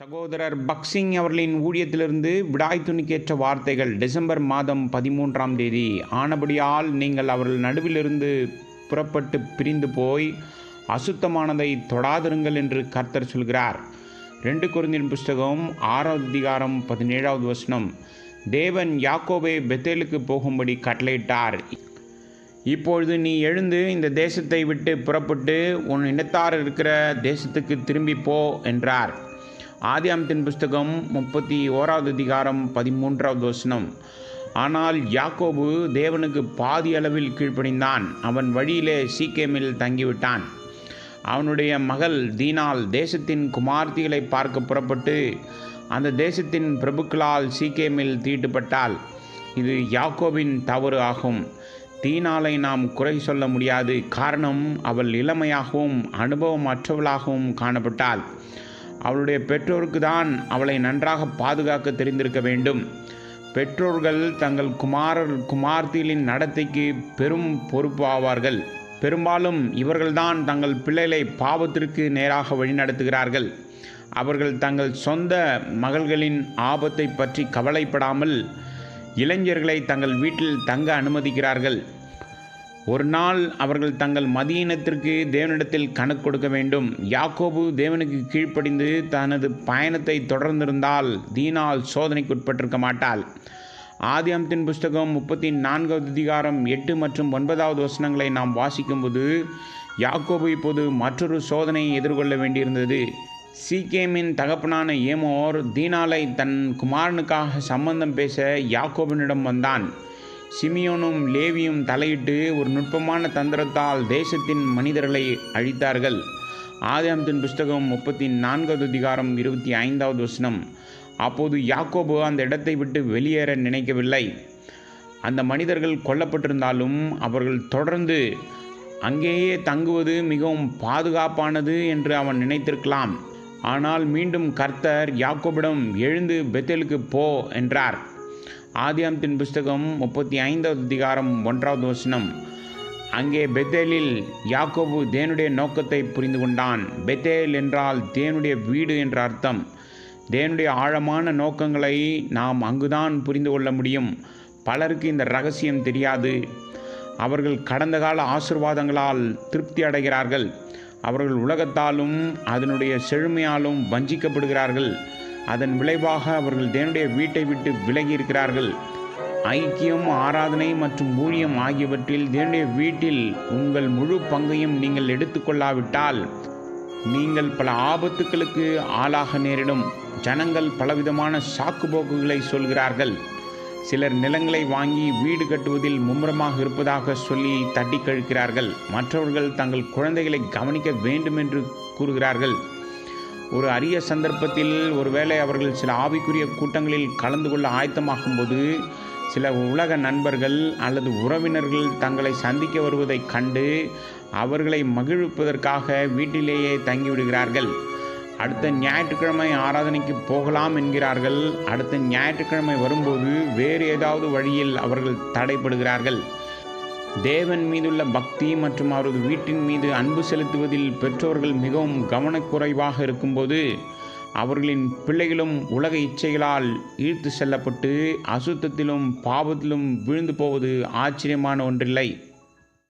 சகோதரர் பக்சிங் அவர்களின் ஊழியத்திலிருந்து விடாய் துணிக்கேற்ற வார்த்தைகள் டிசம்பர் மாதம் பதிமூன்றாம் தேதி. ஆனபடியால் நீங்கள் அவர்கள் நடுவிலிருந்து புறப்பட்டு பிரிந்து போய் அசுத்தமானதை தொடாதிருங்கள் என்று கர்த்தர் சொல்கிறார். ரெண்டு குருந்தின் புஸ்தகம் ஆறாவது அதிகாரம் பதினேழாவது வசனம். தேவன் யாக்கோபை பெத்தேலுக்கு போகும்படி கட்டளையிட்டார். இப்பொழுது நீ எழுந்து இந்த தேசத்தை விட்டு புறப்பட்டு உன் இனத்தார் இருக்கிற தேசத்துக்கு திரும்பி போ என்றார். ஆதியாமத்தின் புஸ்தகம் முப்பத்தி ஓராவது அதிகாரம் பதிமூன்றாவது வசனம். ஆனால் யாக்கோபு தேவனுக்கு பாதி அளவில் கீழ்ப்பணிந்தான் அவன் வழியிலே சீக்கேமில் தங்கிவிட்டான். அவனுடைய மகள் தீனால் தேசத்தின் குமார்த்திகளை பார்க்க புறப்பட்டு அந்த தேசத்தின் பிரபுக்களால் சீக்கேமில் தீட்டுப்பட்டாள். இது யாக்கோபின் தவறு ஆகும். தீனாலை நாம் குறை சொல்ல முடியாது. காரணம் அவள் இளமையாகவும் அனுபவம் அற்றவளாகவும் காணப்பட்டாள். அவளுடைய பெற்றோருக்கு தான் அவளை நன்றாக பாதுகாக்க தெரிந்திருக்க வேண்டும். பெற்றோர்கள் தங்கள் குமாரர் குமார்த்திகளின் நடத்தைக்கு பெரும் பொறுப்பாவார்கள். பெரும்பாலும் இவர்கள்தான் தங்கள் பிள்ளைகளை பாவத்திற்கு நேராக வழிநடத்துகிறார்கள். அவர்கள் தங்கள் சொந்த மகள்களின் ஆபத்தை பற்றி கவலைப்படாமல் இளைஞர்களை தங்கள் வீட்டில் தங்க அனுமதிக்கிறார்கள். ஒரு நாள் அவர்கள் தங்கள் மதியினத்திற்கு தேவனிடத்தில் கணக்கு கொடுக்க வேண்டும். யாக்கோபு தேவனுக்கு கீழ்ப்படிந்து தனது பயணத்தை தொடர்ந்திருந்தால் தீனால் சோதனைக்கு உட்பட்டிருக்க மாட்டாள். ஆதியமத்தின் புஸ்தகம் முப்பத்தி நான்காவது அதிகாரம் எட்டு மற்றும் ஒன்பதாவது வசனங்களை நாம் வாசிக்கும்போது யாக்கோபு இப்போது மற்றொரு சோதனையை எதிர்கொள்ள வேண்டியிருந்தது. சீகேமின் தகப்பனான ஏமோர் தீனாலை தன் குமாரனுக்காக சம்பந்தம் பேச யாக்கோபனிடம் வந்தான். சிமியோனும் லேவியும் தலையிட்டு ஒரு நுட்பமான தந்திரத்தால் தேசத்தின் மனிதர்களை அழித்தார்கள். ஆதியாமத்தின் புஸ்தகம் முப்பத்தி நான்காவது அதிகாரம் இருபத்தி ஐந்தாவது வசனம். அப்போது யாக்கோபு அந்த இடத்தை விட்டு வெளியேற நினைக்கவில்லை. அந்த மனிதர்கள் கொல்லப்பட்டிருந்தாலும் அவர்கள் தொடர்ந்து அங்கேயே தங்குவது மிகவும் பாதுகாப்பானது என்று அவன் நினைத்திருக்கலாம். ஆனால் மீண்டும் கர்த்தர் யாக்கோபிடம் எழுந்து பெத்தேலுக்கு போ என்றார். ஆதியாமத்தின் புஸ்தகம் முப்பத்தி ஐந்தாவது அதிகாரம் ஒன்றாவது வசனம். அங்கே பெத்தேலில் யாக்கோபு தேனுடைய நோக்கத்தை புரிந்து கொண்டான். பெத்தேல் என்றால் தேனுடைய வீடு என்ற அர்த்தம். தேனுடைய ஆழமான நோக்கங்களை நாம் அங்குதான் புரிந்து கொள்ள முடியும். பலருக்கு இந்த ரகசியம் தெரியாது. அவர்கள் கடந்த கால ஆசிர்வாதங்களால் திருப்தி அடைகிறார்கள். அவர்கள் உலகத்தாலும் அதனுடைய செழுமையாலும் வஞ்சிக்கப்படுகிறார்கள். அதன் விளைவாக அவர்கள் தேவனுடைய வீட்டை விட்டு விலகி இருக்கிறார்கள். ஐக்கியம் ஆராதனை மற்றும் ஊழியம் ஆகியவற்றில் தேவனுடைய வீட்டில் உங்கள் முழு பங்கையும் நீங்கள் எடுத்துக்கொள்ளாவிட்டால் நீங்கள் பல ஆபத்துக்களுக்கு ஆளாக நேரிடும். ஜனங்கள் பலவிதமான சாக்கு போக்குகளை சொல்கிறார்கள். சிலர் நிலங்களை வாங்கி வீடு கட்டுவதில் மும்முரமாக இருப்பதாக சொல்லி தட்டி கழிக்கிறார்கள். மற்றவர்கள் தங்கள் குழந்தைகளை கவனிக்க வேண்டும் என்று கூறுகிறார்கள். ஒரு அரிய சந்தர்ப்பத்தில் ஒருவேளை அவர்கள் சில ஆவிக்குரிய கூட்டங்களில் கலந்து கொள்ள ஆயத்தமாகும்போது சில உலக நண்பர்கள் அல்லது உறவினர்கள் தங்களை சந்திக்க வருவதைக் கண்டு அவர்களை மகிழ்விப்பதற்காக வீட்டிலேயே தங்கிவிடுகிறார்கள். அடுத்த ஞாயிற்றுக்கிழமை ஆராதனைக்கு போகலாம் என்கிறார்கள். அடுத்த ஞாயிற்றுக்கிழமை வரும்போது வேறு ஏதாவது வழியில் அவர்கள் தடைப்படுகிறார்கள் தேவன் மீதுள்ள பக்தி மற்றும் அவரது வீட்டின் மீது அன்பு செலுத்துவதில் பெற்றோர்கள் மிகவும் கவனக்குறைவாக இருக்கும்போது அவர்களின் பிள்ளைகளும் உலக இச்சைகளால் இழுத்து செல்லப்பட்டு அசுத்தத்திலும் பாவத்திலும் விழுந்து போவது ஆச்சரியமான ஒன்றில்லை.